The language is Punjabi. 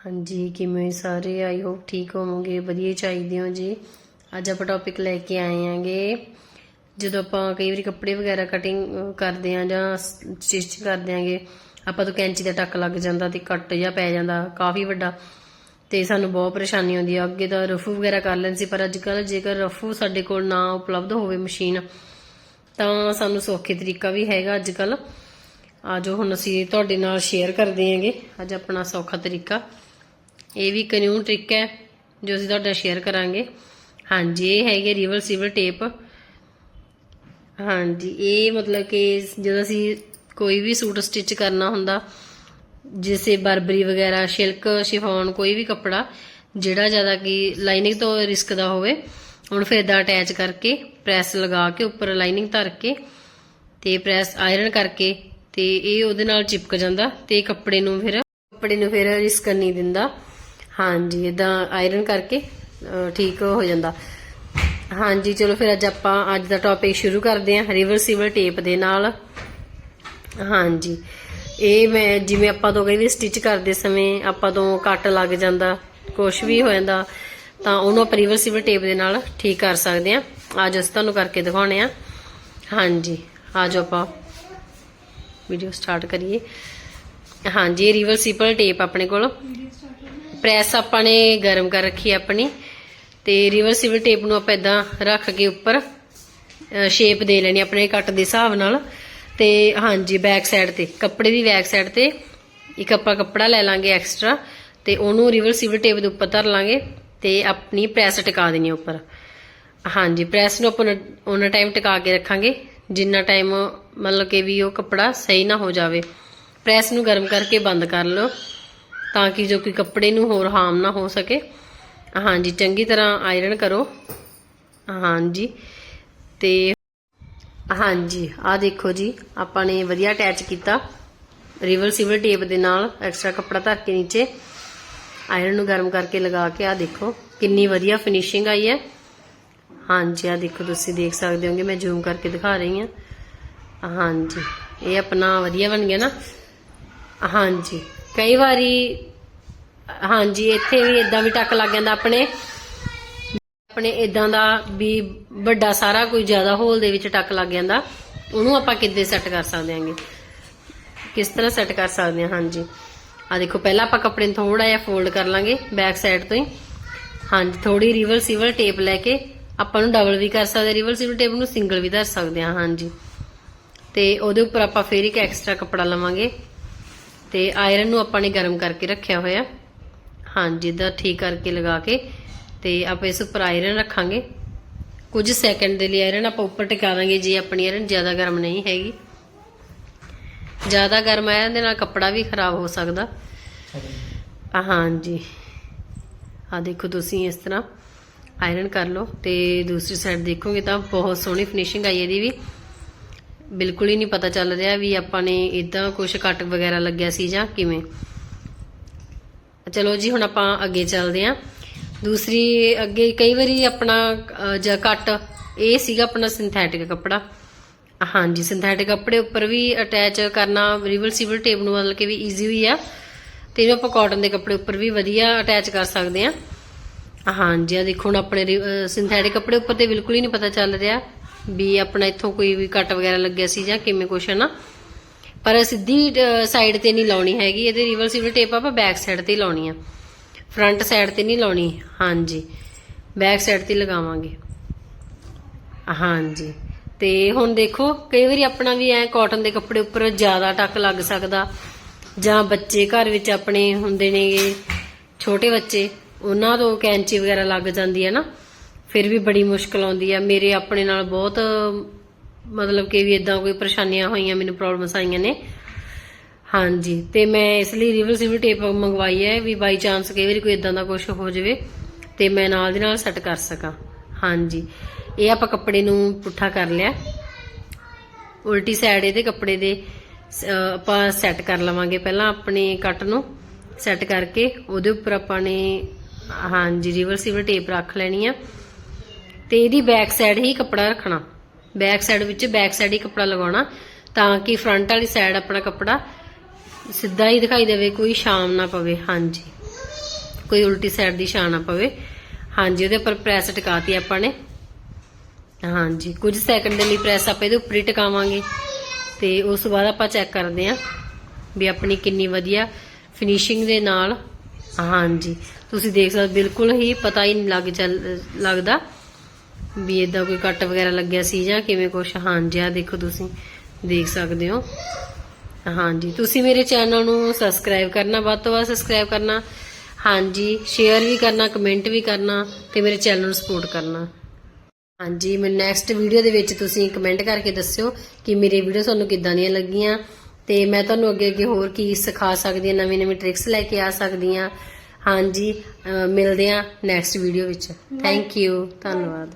ਹਾਂਜੀ, ਕਿਵੇਂ ਸਾਰੇ? ਆਈ ਹੋਪ ਠੀਕ ਹੋਵੋਗੇ, ਵਧੀਆ ਚਾਹੀਦੇ ਹੋ ਜੀ। ਅੱਜ ਆਪਾਂ ਟੌਪਿਕ ਲੈ ਕੇ ਆਏ ਆਂਗੇ ਜਦੋਂ ਆਪਾਂ ਕਈ ਵਾਰੀ ਕੱਪੜੇ ਵਗੈਰਾ ਕਟਿੰਗ ਕਰਦੇ ਆਂ ਜਾਂ ਸਟਿਚ ਕਰਦੇ ਆਂਗੇ ਆਪਾਂ ਤੋਂ ਕੈਂਚੀ ਦਾ ਟੱਕ ਲੱਗ ਜਾਂਦਾ ਤੇ ਕੱਟ ਜਾਂ ਪੈ ਜਾਂਦਾ, ਕਾਫੀ ਵੱਡਾ। ਤੇ ਸਾਨੂੰ ਬਹੁਤ ਪਰੇਸ਼ਾਨੀ ਆਉਂਦੀ ਆ। ਅੱਗੇ ਤਾਂ ਰਫੂ ਵਗੈਰਾ ਕਰ ਲੈਂਦੇ ਸੀ, ਪਰ ਅੱਜ ਕੱਲ ਜੇਕਰ ਰਫੂ ਸਾਡੇ ਕੋਲ ਨਾ ਉਪਲਬਧ ਹੋਵੇ ਮਸ਼ੀਨ, ਤਾਂ ਸਾਨੂੰ ਸੌਖੇ ਤਰੀਕਾ ਵੀ ਹੈਗਾ ਅੱਜ ਕੱਲ ਜੋ ਹੁਣ ਅਸੀਂ ਤੁਹਾਡੇ ਨਾਲ ਸ਼ੇਅਰ ਕਰਦੇ ਹਾਂਗੇ। ਅੱਜ ਆਪਣਾ ਸੌਖਾ ਤਰੀਕਾ। ਇਹ ਵੀ ਇੱਕ ਨਿਊ ਟ੍ਰਿਕ ਹੈ, ਜੋ ਅਸੀਂ ਤੁਹਾਡਾ ਸ਼ੇਅਰ ਕਰਾਂਗੇ। ਹਾਂਜੀ, ਇਹ ਹੈਗੇ ਰਿਵਰਸੀਬਲ ਟੇਪ ਹਾਂਜੀ, ਇਹ ਮਤਲਬ ਕਿ ਜਦੋਂ ਅਸੀਂ ਕੋਈ ਵੀ ਸੂਟ ਸਟਿਚ ਕਰਨਾ ਹੁੰਦਾ ਜਿਸੇ ਬਰਬਰੀ ਵਗੈਰਾ, ਸ਼ਿਲਕ, ਸ਼ਿਫੋਨ, ਕੋਈ ਵੀ ਕੱਪੜਾ, ਜਿਹੜਾ ਜ਼ਿਆਦਾ ਕਿ ਲਾਈਨਿੰਗ ਤੋਂ ਰਿਸਕ ਦਾ ਹੋਵੇ ਹੁਣ ਫਿਰ ਦਾ ਅਟੈਚ ਕਰਕੇ ਪ੍ਰੈਸ ਲਗਾ ਕੇ, ਉੱਪਰ ਲਾਈਨਿੰਗ ਧਰ ਕੇ, ਤੇ ਪ੍ਰੈਸ ਆਇਰਨ ਕਰਕੇ, ਤੇ ਇਹ ਉਹਦੇ ਨਾਲ ਚਿਪਕ ਜਾਂਦਾ, ਤੇ ਕੱਪੜੇ ਨੂੰ ਫਿਰ, ਕੱਪੜੇ ਨੂੰ ਫਿਰ ਰਿਸਕ ਨਹੀਂ ਦਿੰਦਾ। ਹਾਂਜੀ ਇਦਾਂ ਆਇਰਨ ਕਰਕੇ ਠੀਕ ਹੋ ਜਾਂਦਾ। ਹਾਂਜੀ, ਚਲੋ ਫਿਰ ਅੱਜ ਆਪਾਂ, ਅੱਜ ਦਾ ਟੌਪਿਕ ਸ਼ੁਰੂ ਕਰਦੇ ਹਾਂ ਰਿਵਰਸੀਬਲ ਟੇਪ ਦੇ ਨਾਲ। ਹਾਂਜੀ, ਇਹ ਮੈਂ ਜਿਵੇਂ ਆਪਾਂ ਤੋਂ ਕਈ ਵੀ ਸਟਿਚ ਕਰਦੇ ਸਮੇਂ ਆਪਾਂ ਤੋਂ ਕੱਟ ਲੱਗ ਜਾਂਦਾ ਕੁਝ ਵੀ ਹੋ ਜਾਂਦਾ, ਤਾਂ ਉਹਨੂੰ ਆਪਾਂ ਰਿਵਰਸੀਬਲ ਟੇਪ ਦੇ ਨਾਲ ਠੀਕ ਕਰ ਸਕਦੇ ਹਾਂ। ਅੱਜ ਅਸੀਂ ਤੁਹਾਨੂੰ ਕਰਕੇ ਦਿਖਾਉਣੇ ਆ ਹਾਂਜੀ ਅੱਜ ਆਪਾਂ। ਵੀਡੀਓ ਸਟਾਰਟ ਕਰੀਏ। ਹਾਂਜੀ, ਇਹ ਰਿਵਰਸੀਬਲ ਟੇਪ ਆਪਣੇ ਕੋਲ। ਪ੍ਰੈਸ ਆਪਾਂ ਨੇ ਗਰਮ ਕਰ ਰੱਖੀ ਆਪਣੀ ਤੇ ਰਿਵਰਸੀਬਲ ਟੇਪ ਨੂੰ ਆਪਾਂ ਇਦਾਂ ਰੱਖ ਕੇ ਉੱਪਰ ਸ਼ੇਪ ਦੇ ਲੈਣੀ ਆਪਣੇ ਕੱਟ ਦੇ ਹਿਸਾਬ ਨਾਲ ਤੇ ਹਾਂਜੀ ਬੈਕ ਸਾਈਡ ਤੇ, ਕੱਪੜੇ ਦੀ ਬੈਕ ਸਾਈਡ ਤੇ ਇੱਕ ਆਪਾਂ ਕੱਪੜਾ ਲੈ ਲਾਂਗੇ ਐਕਸਟਰਾ ਤੇ ਉਹਨੂੰ ਰਿਵਰਸੀਬਲ ਟੇਪ ਦੇ ਉੱਪਰ ਧਰ ਲਾਂਗੇ ਤੇ ਆਪਣੀ ਪ੍ਰੈਸ ਟਿਕਾ ਦੇਣੀ ਉੱਪਰ। ਹਾਂਜੀ, ਪ੍ਰੈਸ ਨੂੰ ਆਪਾਂ ਉਹਨਾਂ ਟਾਈਮ ਟਿਕਾ ਕੇ ਰੱਖਾਂਗੇ, ਜਿੰਨਾ ਟਾਈਮ ਮਤਲਬ ਕਿ ਵੀ ਉਹ ਕੱਪੜਾ ਸਹੀ ਨਾ ਹੋ ਜਾਵੇ। ਪ੍ਰੈਸ ਨੂੰ ਗਰਮ ਕਰਕੇ ਬੰਦ ਕਰ ਲਓ। ਤਾਂ ਕਿ ਜੋ ਕਿ ਕੱਪੜੇ ਨੂੰ ਹੋਰ ਹਾਰਮ ਨਾ ਹੋ ਸਕੇ। ਹਾਂਜੀ, ਚੰਗੀ ਤਰ੍ਹਾਂ ਆਇਰਨ ਕਰੋ। ਹਾਂਜੀ, ਤੇ ਹਾਂਜੀ ਆ ਦੇਖੋ ਜੀ, ਆਪਾਂ ਨੇ ਵਧੀਆ ਅਟੈਚ ਕੀਤਾ। ਰਿਵਰਸੀਬਲ ਟੇਪ ਦੇ ਨਾਲ ਐਕਸਟਰਾ ਕੱਪੜਾ ਧਰ ਕੇ ਨੀਚੇ ਆਇਰਨ ਨੂੰ ਗਰਮ ਕਰਕੇ ਲਗਾ ਕੇ ਆ ਦੇਖੋ, ਕਿੰਨੀ ਵਧੀਆ ਫਿਨਿਸ਼ਿੰਗ ਆਈ ਹੈ। ਹਾਂਜੀ ਆ ਦੇਖੋ ਤੁਸੀਂ ਦੇਖ ਸਕਦੇ ਹੋਗੇ, ਮੈਂ ਜ਼ੂਮ ਕਰਕੇ ਦਿਖਾ ਰਹੀ ਹਾਂ। ਹਾਂਜੀ, ਇਹ ਆਪਣਾ ਵਧੀਆ ਬਣ ਗਿਆ ਨਾ। ਹਾਂਜੀ ਕਈ ਵਾਰੀ, ਹਾਂਜੀ, ਇੱਥੇ ਵੀ ਇਦਾਂ ਵੀ ਟੱਕ ਲੱਗ ਜਾਂਦਾ ਆਪਣੇ। ਆਪਣੇ ਇਦਾਂ ਦਾ ਵੀ ਵੱਡਾ ਸਾਰਾ ਕੋਈ ਜ਼ਿਆਦਾ ਹੋਲ ਦੇ ਵਿੱਚ ਟੱਕ ਲੱਗ ਜਾਂਦਾ। ਉਹਨੂੰ ਆਪਾਂ ਕਿੱਦਾਂ ਸੈੱਟ ਕਰ ਸਕਦੇ ਹਾਂਗੇ? ਕਿਸ ਤਰ੍ਹਾਂ ਸੈੱਟ ਕਰ ਸਕਦੇ ਹਾਂ? ਹਾਂਜੀ। ਆ ਦੇਖੋ, ਪਹਿਲਾਂ ਆਪਾਂ ਕੱਪੜੇ ਨੂੰ ਥੋੜਾ ਜਿਹਾ ਫੋਲਡ ਕਰ ਲਾਂਗੇ ਬੈਕ ਸਾਈਡ ਤੋਂ ਹੀ। ਹਾਂਜੀ ਥੋੜੀ ਰਿਵਰਸੀਬਲ ਟੇਪ ਲੈ ਕੇ ਆਪਾਂ ਨੂੰ ਡਬਲ ਵੀ ਕਰ ਸਕਦੇ ਰਿਵਰਸੀਬਲ ਟੇਪ ਨੂੰ ਸਿੰਗਲ ਵੀ ਧਰ ਸਕਦੇ ਹਾਂ। ਹਾਂਜੀ। ਤੇ ਉਹਦੇ ਉੱਪਰ ਆਪਾਂ ਫੇਰ ਇੱਕ ਐਕਸਟਰਾ ਕੱਪੜਾ ਲਵਾਂਗੇ। ਤੇ ਆਇਰਨ ਨੂੰ ਆਪਾਂ ਨੇ ਗਰਮ ਕਰਕੇ ਰੱਖਿਆ ਹੋਇਆ। ਹਾਂਜੀ ਇਦਾਂ ਠੀਕ ਕਰਕੇ ਲਗਾ ਕੇ ਤੇ ਆਪਾਂ ਇਸ ਉੱਪਰ ਆਇਰਨ ਰੱਖਾਂਗੇ। ਕੁਝ ਸੈਕਿੰਡ ਦੇ ਲਈ ਆਇਰਨ ਆਪਾਂ ਉੱਪਰ ਟਿਕਾ ਦਾਂਗੇ, ਜੇ ਆਪਣੀ ਆਇਰਨ ਜ਼ਿਆਦਾ ਗਰਮ ਨਹੀਂ ਹੈਗੀ। ਜ਼ਿਆਦਾ ਗਰਮ ਆਇਰਨ ਦੇ ਨਾਲ ਕੱਪੜਾ ਵੀ ਖਰਾਬ ਹੋ ਸਕਦਾ। ਹਾਂਜੀ। ਆ ਦੇਖੋ ਤੁਸੀਂ ਇਸ ਤਰ੍ਹਾਂ ਆਇਰਨ ਕਰ ਲਓ ਤੇ ਦੂਸਰੀ ਸਾਈਡ ਦੇਖੋਗੇ ਤਾਂ ਬਹੁਤ ਸੋਹਣੀ ਫਿਨਿਸ਼ਿੰਗ ਆਈ ਇਹਦੀ ਵੀ। ਬਿਲਕੁਲ ਹੀ ਨਹੀਂ ਪਤਾ ਚੱਲ ਰਿਹਾ ਵੀ ਆਪਾਂ ਨੇ ਇਦਾਂ ਕੁਝ ਕੱਟ ਵਗੈਰਾ ਲੱਗਿਆ ਸੀ ਜਾਂ ਕਿਵੇਂ। ਚਲੋ ਜੀ, ਹੁਣ ਆਪਾਂ ਅੱਗੇ ਚੱਲਦੇ ਆਂ ਦੂਸਰੀ, ਅੱਗੇ ਕਈ ਵਾਰੀ ਆਪਣਾ ਜਾਂ ਕੱਟ, ਇਹ ਸੀਗਾ ਆਪਣਾ ਸਿੰਥੈਟਿਕ ਕੱਪੜਾ। ਹਾਂਜੀ ਸਿੰਥੈਟਿਕ ਕੱਪੜੇ ਉੱਪਰ ਵੀ ਅਟੈਚ ਕਰਨਾ ਰਿਵਰਸੀਬਲ ਟੇਪ ਨੂੰ ਮਤਲਬ ਕਿ ਵੀ ਈਜ਼ੀ ਹੋਈ ਆ। ਤੇ ਇਹਨੂੰ ਆਪਾਂ ਕਾਟਨ ਦੇ ਕੱਪੜੇ ਉੱਪਰ ਵੀ ਵਧੀਆ ਅਟੈਚ ਕਰ ਸਕਦੇ ਆ ਹਾਂਜੀ ਆ ਦੇਖੋ ਹੁਣ ਆਪਣੇ ਸਿੰਥੈਟਿਕ ਕੱਪੜੇ ਉੱਪਰ ਤੇ ਬਿਲਕੁਲ ਹੀ ਨਹੀਂ ਪਤਾ ਚੱਲ ਰਿਹਾ। ਵੀ ਆਪਣਾ ਇੱਥੋਂ ਕੋਈ ਵੀ ਕੱਟ ਵਗੈਰਾ ਲੱਗਿਆ ਸੀ ਜਾਂ ਕਿਵੇਂ ਕੁਛ ਹੈ ਨਾ ਪਰ ਸਿੱਧੀ ਸਾਈਡ ਤੇ ਨਹੀਂ ਲਾਉਣੀ ਹੈਗੀ, ਇਹਦੇ ਰਿਵਰਸੀਬਲ ਟੇਪ ਆਪਾਂ ਬੈਕ ਸਾਈਡ ਤੇ ਹੀ ਲਾਉਣੀ ਆ। ਫਰੰਟ ਸਾਈਡ ਤੇ ਨਹੀਂ ਲਾਉਣੀ, ਹਾਂਜੀ। ਬੈਕ ਸਾਈਡ ਤੇ ਲਗਾਵਾਂਗੇ। ਹਾਂਜੀ। ਤੇ ਹੁਣ ਦੇਖੋ, ਕਈ ਵਾਰੀ ਆਪਣਾ ਵੀ ਐ ਕਾਟਨ ਦੇ ਕੱਪੜੇ ਉੱਪਰ ਜ਼ਿਆਦਾ ਟੱਕ ਲੱਗ ਸਕਦਾ, ਜਾਂ ਬੱਚੇ ਘਰ ਵਿੱਚ ਆਪਣੇ ਹੁੰਦੇ ਨੇਗੇ, ਛੋਟੇ ਬੱਚੇ, ਉਹਨਾਂ ਤੋਂ ਕੈਂਚੀ ਵਗੈਰਾ ਲੱਗ ਜਾਂਦੀ ਹੈ ਨਾ। ਫਿਰ ਵੀ ਬੜੀ ਮੁਸ਼ਕਲ ਆਉਂਦੀ ਆ। ਮੇਰੇ ਆਪਣੇ ਨਾਲ ਬਹੁਤ, ਮਤਲਬ ਕਿ ਵੀ ਇਦਾਂ ਕੋਈ ਪਰੇਸ਼ਾਨੀਆਂ ਹੋਈਆਂ, ਮੈਨੂੰ ਪ੍ਰੋਬਲਮਸ ਆਈਆਂ ਨੇ। ਹਾਂਜੀ, ਤੇ ਮੈਂ ਇਸ ਲਈ ਰਿਵਰਸੀਬਲ ਟੇਪ ਮੰਗਵਾਈ ਹੈ ਵੀ ਬਾਈ ਚਾਂਸ ਕਈ ਵਾਰੀ ਕੋਈ ਇਦਾਂ ਦਾ ਕੁਝ ਹੋ ਜਾਵੇ ਤੇ ਮੈਂ ਨਾਲ ਦੀ ਨਾਲ ਸੈੱਟ ਕਰ ਸਕਾਂ। ਹਾਂਜੀ, ਇਹ ਆਪਾਂ ਕੱਪੜੇ ਨੂੰ ਪੁੱਠਾ ਕਰ ਲਿਆ। ਉਲਟੀ ਸਾਈਡ ਇਹਦੇ ਕੱਪੜੇ ਦੇ ਆਪਾਂ ਸੈੱਟ ਕਰ ਲਵਾਂਗੇ। ਪਹਿਲਾਂ ਆਪਣੇ ਕੱਟ ਨੂੰ ਸੈੱਟ ਕਰਕੇ ਉਹਦੇ ਉੱਪਰ ਆਪਾਂ ਨੇ, ਹਾਂਜੀ ਰਿਵਰਸੀਬਲ ਟੇਪ ਰੱਖ ਲੈਣੀ ਆ। ਤੇ ਇਹਦੀ ਬੈਕ ਸਾਈਡ ਹੀ ਕੱਪੜਾ ਰੱਖਣਾ। ਬੈਕ ਸਾਈਡ ਵਿੱਚ ਬੈਕ ਸਾਈਡ ਹੀ ਕੱਪੜਾ ਲਗਾਉਣਾ ਤਾਂ ਕਿ ਫਰੰਟ ਵਾਲੀ ਸਾਈਡ ਆਪਣਾ ਕੱਪੜਾ ਸਿੱਧਾ ਹੀ ਦਿਖਾਈ ਦੇਵੇ, ਕੋਈ ਸ਼ਾਮ ਨਾ ਪਵੇ। ਹਾਂਜੀ। ਕੋਈ ਉਲਟੀ ਸਾਈਡ ਦੀ ਛਾਂ ਨਾ ਪਵੇ। ਹਾਂਜੀ, ਉਹਦੇ ਉੱਪਰ ਪ੍ਰੈਸ ਟਿਕਾਤੀ ਆਪਾਂ ਨੇ। ਹਾਂਜੀ, ਕੁਝ ਸੈਕਿੰਡ ਦੇ ਲਈ ਪ੍ਰੈਸ ਆਪਾਂ ਇਹਦੇ ਉੱਪਰ ਹੀ ਟਿਕਾਵਾਂਗੇ। ਤੇ ਉਸ ਤੋਂ ਬਾਅਦ ਆਪਾਂ ਚੈੱਕ ਕਰਦੇ ਆਂ ਵੀ ਆਪਣੀ ਕਿੰਨੀ ਵਧੀਆ ਫਿਨਿਸ਼ਿੰਗ ਦੇ ਨਾਲ। ਹਾਂਜੀ। ਤੁਸੀਂ ਦੇਖ ਸਕਦੇ ਬਿਲਕੁਲ ਹੀ ਪਤਾ ਹੀ ਨਹੀਂ ਲੱਗ ਚੱਲ, ਲੱਗਦਾ। ਵੀ ਇਦਾਂ ਕੋਈ ਕੱਟ ਵਗੈਰਾ ਲੱਗਿਆ ਸੀ ਜਾਂ ਕਿਵੇਂ ਕੁਛ? ਹਾਂਜੀ ਆ ਦੇਖੋ ਤੁਸੀਂ। ਦੇਖ ਸਕਦੇ ਹੋ। ਹਾਂਜੀ ਤੁਸੀਂ ਮੇਰੇ ਚੈਨਲ ਨੂੰ ਸਬਸਕ੍ਰਾਈਬ ਕਰਨਾ ਵੱਧ ਤੋਂ ਵੱਧ ਸਬਸਕ੍ਰਾਈਬ ਕਰਨਾ। ਹਾਂਜੀ ਸ਼ੇਅਰ ਵੀ ਕਰਨਾ ਕਮੈਂਟ ਵੀ ਕਰਨਾ ਤੇ ਮੇਰੇ ਚੈਨਲ ਨੂੰ ਸਪੋਰਟ ਕਰਨਾ। ਹਾਂਜੀ ਮੈਨੂੰ ਨੈਕਸਟ ਵੀਡੀਓ ਦੇ ਵਿੱਚ ਤੁਸੀਂ ਕਮੈਂਟ ਕਰਕੇ ਦੱਸਿਓ ਕਿ ਮੇਰੀ ਵੀਡੀਓ ਤੁਹਾਨੂੰ ਕਿੱਦਾਂ ਦੀਆਂ ਲੱਗੀਆਂ ਤੇ ਮੈਂ ਤੁਹਾਨੂੰ ਅੱਗੇ ਅੱਗੇ ਹੋਰ ਕੀ ਸਿਖਾ ਸਕਦੀ ਹਾਂ ਨਵੀਂ ਨਵੀਂ ਟ੍ਰਿਕਸ ਲੈ ਕੇ ਆ ਸਕਦੀ ਹਾਂ। ਹਾਂਜੀ ਮਿਲਦੇ ਹਾਂ ਨੈਕਸਟ ਵੀਡੀਓ ਵਿੱਚ। ਥੈਂਕ ਯੂ ਧੰਨਵਾਦ।